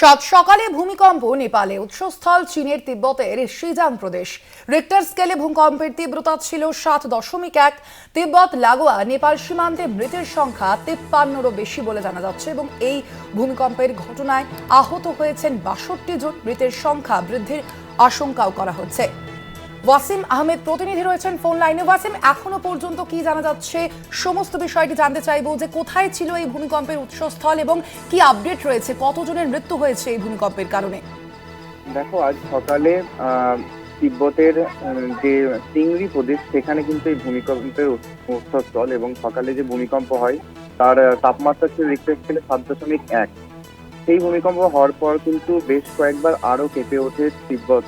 সাত সকালে ভূমিকম্প নেপালে উৎসস্থল চীনের তিব্বতের সিজাং প্রদেশ। রেক্টার স্কেলে ভূমিকম্পের তীব্রতা ছিল সাত দশমিক এক। তিব্বত, লাগোয়া, নেপাল সীমান্তে মৃতের সংখ্যা তেপ্পান্নরও বেশি বলে জানা যাচ্ছে এবং এই ভূমিকম্পের ঘটনায় আহত হয়েছেন বাষট্টি জন। মৃতের সংখ্যা বৃদ্ধির আশঙ্কাও করা হচ্ছে। ওয়াসিম আহমেদ প্রতিনিধি রয়েছেন ফোন লাইনে। ওয়াসিম, এখনও পর্যন্ত কি জানা যাচ্ছে? সমস্ত বিষয়টি জানতে চাইব যে কোথায় ছিল এই ভূমিকম্পের উৎসস্থল এবং কি আপডেট রয়েছে? কতজনের মৃত্যু হয়েছে এই ভূমিকম্পের কারণে? দেখো, আজ সকালে তিব্বতের যে চিংড়ি প্রদেশ, সেখানে কিন্তু এই ভূমিকম্পের উৎসস্থল এবং সকালে যে ভূমিকম্প হয়, তার তাপমাত্রা ছিল রিক্টার স্কেলে সাত দশমিক এক। সেই ভূমিকম্প হওয়ার পর কিন্তু বেশ কয়েকবার আরও কেঁপে ওঠে তিব্বত।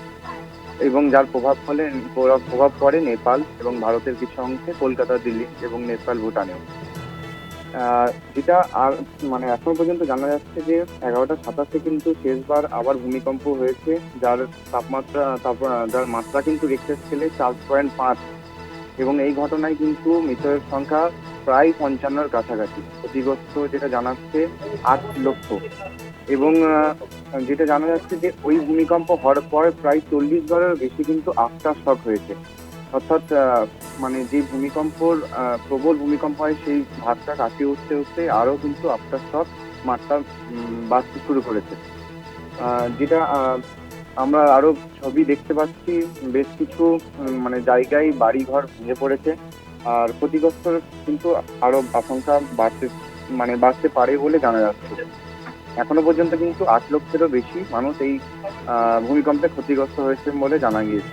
এবং যার প্রভাব ফলে, প্রভাব পড়ে নেপাল এবং ভারতের কিছু অংশে, কলকাতা, দিল্লি এবং নেপাল, ভুটানেও। যেটা আর মানে এখনও পর্যন্ত জানা যাচ্ছে যে এগারোটা সাতাশে কিন্তু শেষবার আবার ভূমিকম্প হয়েছে, যার তাপমাত্রা তারপর যার মাত্রা কিন্তু রিক্টার স্কেলে চার পয়েন্ট পাঁচ। এবং এই ঘটনায় কিন্তু মৃতের সংখ্যা প্রায় পঞ্চান্নর কাছাকাছি। ক্ষতিগ্রস্ত যেটা জানাচ্ছে আট লক্ষ। এবং যেটা জানা যাচ্ছে যে ওই ভূমিকম্প হওয়ার পর প্রায় চল্লিশ বারের বেশি কিন্তু আফটার শক হয়েছে। অর্থাৎ মানে যে ভূমিকম্পর প্রবল ভূমিকম্প হয় সেই ভাতটা কাটিয়ে উঠতে উঠতে আরও কিন্তু আফটার শক মাত্রা বাড়তে শুরু করেছে। যেটা আমরা আরও ছবি দেখতে পাচ্ছি, বেশ কিছু মানে জায়গায় বাড়িঘর ভেঙে পড়েছে। আর ক্ষতিগ্রস্ত কিন্তু আরও আশঙ্কা বাড়তে মানে বাড়তে পারে বলে জানা যাচ্ছে। এখনও পর্যন্ত কিন্তু আট লক্ষেরও বেশি মানুষ এই ভূমিকম্পে ক্ষতিগ্রস্ত হয়েছে বলে জানা গিয়েছে।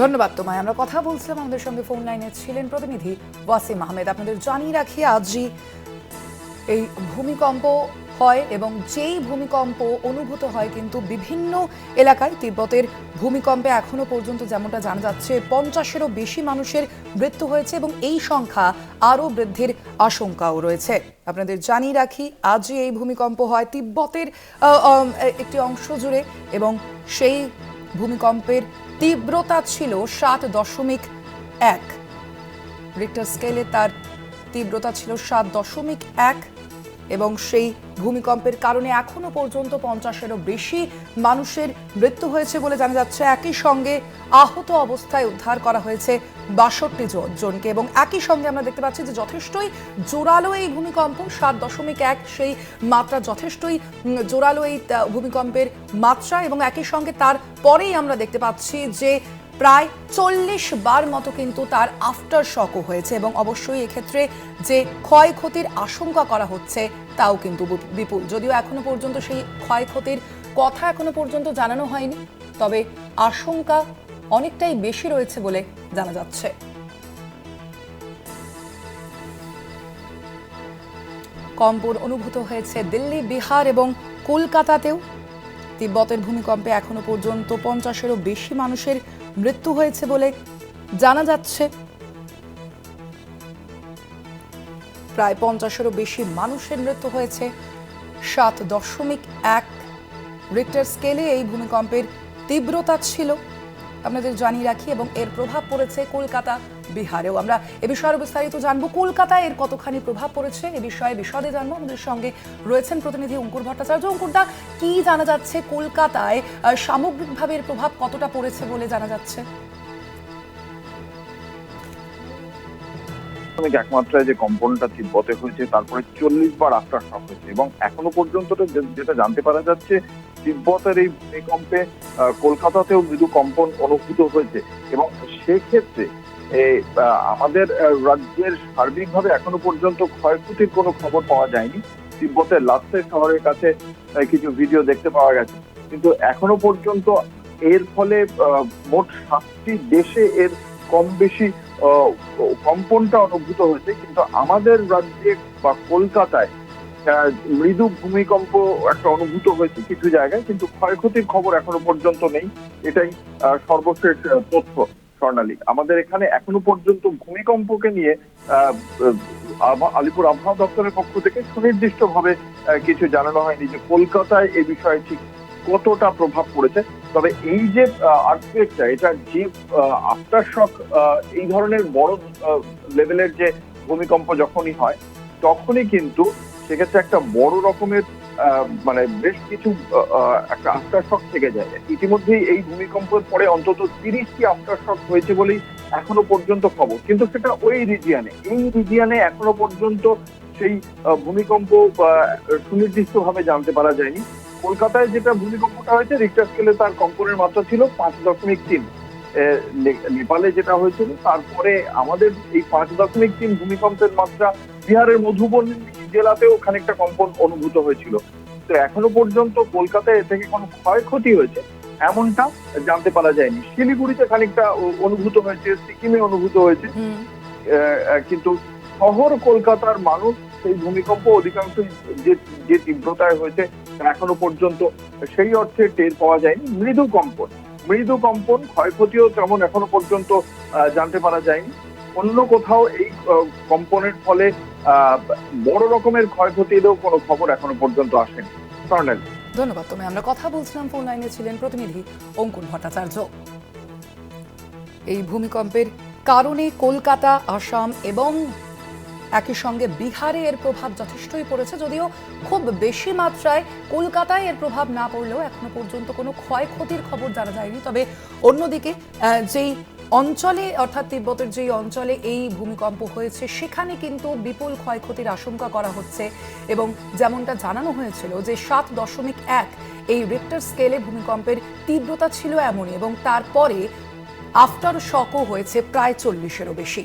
ধন্যবাদ তোমায়। আমরা কথা বলছিলাম আমাদের সঙ্গে ফোন লাইনে ছিলেন প্রতিনিধি ওয়াসিম আহমেদ। আপনাদের জানিয়ে রাখি, আজই এই ভূমিকম্প হয় এবং যেই ভূমিকম্প অনুভূত হয় কিন্তু বিভিন্ন এলাকায় তিব্বতের ভূমিকম্পে এখনও পর্যন্ত যেমনটা জানা যাচ্ছে, পঞ্চাশেরও বেশি মানুষের মৃত্যু হয়েছে এবং এই সংখ্যা আরও বৃদ্ধির আশঙ্কাও রয়েছে। আপনাদের জানিয়ে রাখি আজই এই ভূমিকম্প হয় তিব্বতের একটি অংশ জুড়ে এবং সেই ভূমিকম্পের তীব্রতা ছিল সাত দশমিক এক। রিক্টার স্কেলে তার তীব্রতা ছিল সাত দশমিক এক। এবং সেই ভূমিকম্পের কারণে এখনও পর্যন্ত পঞ্চাশেরও বেশি মানুষের মৃত্যু হয়েছে বলে জানা যাচ্ছে। একই সঙ্গে আহত অবস্থায় উদ্ধার করা হয়েছে বাষট্টি জনকে এবং একই সঙ্গে আমরা দেখতে পাচ্ছি যে যথেষ্টই জোরালো এই ভূমিকম্প, সাত দশমিক এক সেই মাত্রা যথেষ্টই জোরালো এই ভূমিকম্পের মাত্রা এবং একই সঙ্গে তার পরেই আমরা দেখতে পাচ্ছি যে প্রায় চল্লিশ বার মতো কিন্তু তার আফটার শকও হয়েছে এবং অবশ্যই এক্ষেত্রে যে ক্ষয়ক্ষতির আশঙ্কা করা হচ্ছে তাও কিন্তু বিপুল। যদিও এখনও পর্যন্ত সেই ক্ষয়ক্ষতির কথা এখনও পর্যন্ত জানানো হয়নি, তবে আশঙ্কা অনেকটাই বেশি রয়েছে বলে জানা যাচ্ছে। কম্পন অনুভূত হয়েছে দিল্লি, বিহার এবং কলকাতাতেও। তিব্বতের ভূমিকম্পে এখনও পর্যন্ত পঞ্চাশেরও বেশি মানুষের মৃত্যু হয়েছে বলে জানা যাচ্ছে। প্রায় পঞ্চাশেরও বেশি মানুষের মৃত্যু হয়েছে। সাত দশমিক এক রিক্টার স্কেলে এই ভূমিকম্পের তীব্রতা ছিল। আপনাদের জানিয়ে রাখি এবং এর প্রভাব পড়েছে কলকাতা, বিহারেও। আমরা এ বিষয়ে বিস্তারিত জানব। কলকাতায় এর কতখানি প্রভাব পড়েছে এ বিষয়ে বিশদে জানব। আমাদের সঙ্গে রয়েছেন প্রতিনিধি অঙ্কুর ভট্টাচার্য। অঙ্কুরদা, কি জানা যাচ্ছে কলকাতায়? সামগ্রিকভাবে এর প্রভাব কতটা পড়েছে বলে জানা যাচ্ছে? প্রাথমিক একমাত্রায় যে কম্পনটা তিব্বতে হয়েছে, তারপরে চল্লিশ বার আফটার শক হয়েছে এবং এখনও পর্যন্ত যেটা জানতে পারা যাচ্ছে, তিব্বতের এই ভূমিকম্পে কলকাতাতেও মৃদু কম্পন অনুভূত হয়েছে এবং সেক্ষেত্রে আমাদের রাজ্যের সার্বিকভাবে এখনও পর্যন্ত ক্ষয়ক্ষতির কোনো খবর পাওয়া যায়নি। তিব্বতের লাস্টে শহরের কাছে কিছু ভিডিও দেখতে পাওয়া গেছে। কিন্তু এখনও পর্যন্ত এর ফলে মোট সাতটি দেশে এর কম বেশি কম্পনটা অনুভূত হয়েছে, কিন্তু আমাদের রাজ্যে বা কলকাতায় মৃদু ভূমিকম্প একটা অনুভূত হয়েছে কিছু জায়গায়, কিন্তু ক্ষয়ক্ষতির খবর এখনও পর্যন্ত নেই, এটাই সর্বশেষ তথ্য স্বর্ণালী। আমাদের এখানে এখনও পর্যন্ত ভূমিকম্পকে নিয়ে আলিপুর আবহাওয়া দপ্তরের পক্ষ থেকে সুনির্দিষ্টভাবে কিছু জানানো হয়নি যে কলকাতায় এই বিষয়ে ঠিক কতটা প্রভাব পড়েছে। তবে এই যে আর্থকুয়েকটা এটা যে আফটার শক এই ধরনের বড় লেভেলের যে ভূমিকম্প যখনই হয়, তখনই কিন্তু সেক্ষেত্রে একটা বড় রকমের মানে বেশ কিছু একটা আফটার শক থেকে যায়। ইতিমধ্যেই এই ভূমিকম্পের পরে অন্তত তিরিশটি আফটার শক হয়েছে বলেই এখনও পর্যন্ত খবর। কিন্তু সেটা ওই রিজিয়ানে এই রিজিয়ানে এখনও পর্যন্ত সেই ভূমিকম্প সুনির্দিষ্ট ভাবে জানতে পারা যায়নি। কলকাতায় যেটা ভূমিকম্পটা হয়েছে রিক্টার স্কেলে তার কম্পনের মাত্রা ছিল পাঁচ দশমিক তিন। নেপালে যেটা হয়েছিল তারপরে আমাদের এই পাঁচ দশমিক তিন ভূমিকম্পের মাত্রা বিহারের মধুবনী জেলাতেও খানিকটা কম্পন অনুভূত হয়েছিল। তো এখনও পর্যন্ত কলকাতায় এ থেকে কোনো ক্ষয়ক্ষতি হয়েছে এমনটা জানতে পারা যায়নি। শিলিগুড়িতে খানিকটা অনুভূত হয়েছে সিকিমে অনুভূত হয়েছে। কিন্তু শহর কলকাতার মানুষ সেই ভূমিকম্প অধিকাংশ যে যে তীব্রতায় হয়েছে এখনও পর্যন্ত সেই অর্থে টের পাওয়া যায়নি। মৃদু কম্পন মৃদু কম্পন ক্ষয়ক্ষতিও তেমন এখনও পর্যন্ত জানতে পারা যায়নি। অন্য কোথাও এই কম্পনের ফলে বড় রকমের ক্ষয়ক্ষতিরও কোনো খবর এখনও পর্যন্ত আসেনি। কর্নেল। ধন্যবাদ তুমি আমরা কথা বলছিলাম ফোন লাইনে ছিলেন প্রতিনিধি অঙ্কুর ভট্টাচার্য। এই ভূমিকম্পের কারণে কলকাতা, আসাম এবং একই সঙ্গে বিহারে এর প্রভাব যথেষ্টই পড়েছে যদিও খুব বেশি মাত্রায় কলকাতায় এর প্রভাব না পড়লেও এখনও পর্যন্ত কোনো ক্ষয়ক্ষতির খবর জানা যায়নি। তবে অন্যদিকে যেই অঞ্চলে, অর্থাৎ তিব্বতের যেই অঞ্চলে এই ভূমিকম্প হয়েছে, সেখানে কিন্তু বিপুল ক্ষয়ক্ষতির আশঙ্কা করা হচ্ছে। এবং যেমনটা জানানো হয়েছিল যে সাত দশমিক এক এই রিক্টার স্কেলে ভূমিকম্পের তীব্রতা ছিল এমনই এবং তারপরে আফটার শকও হয়েছে প্রায় চল্লিশেরও বেশি।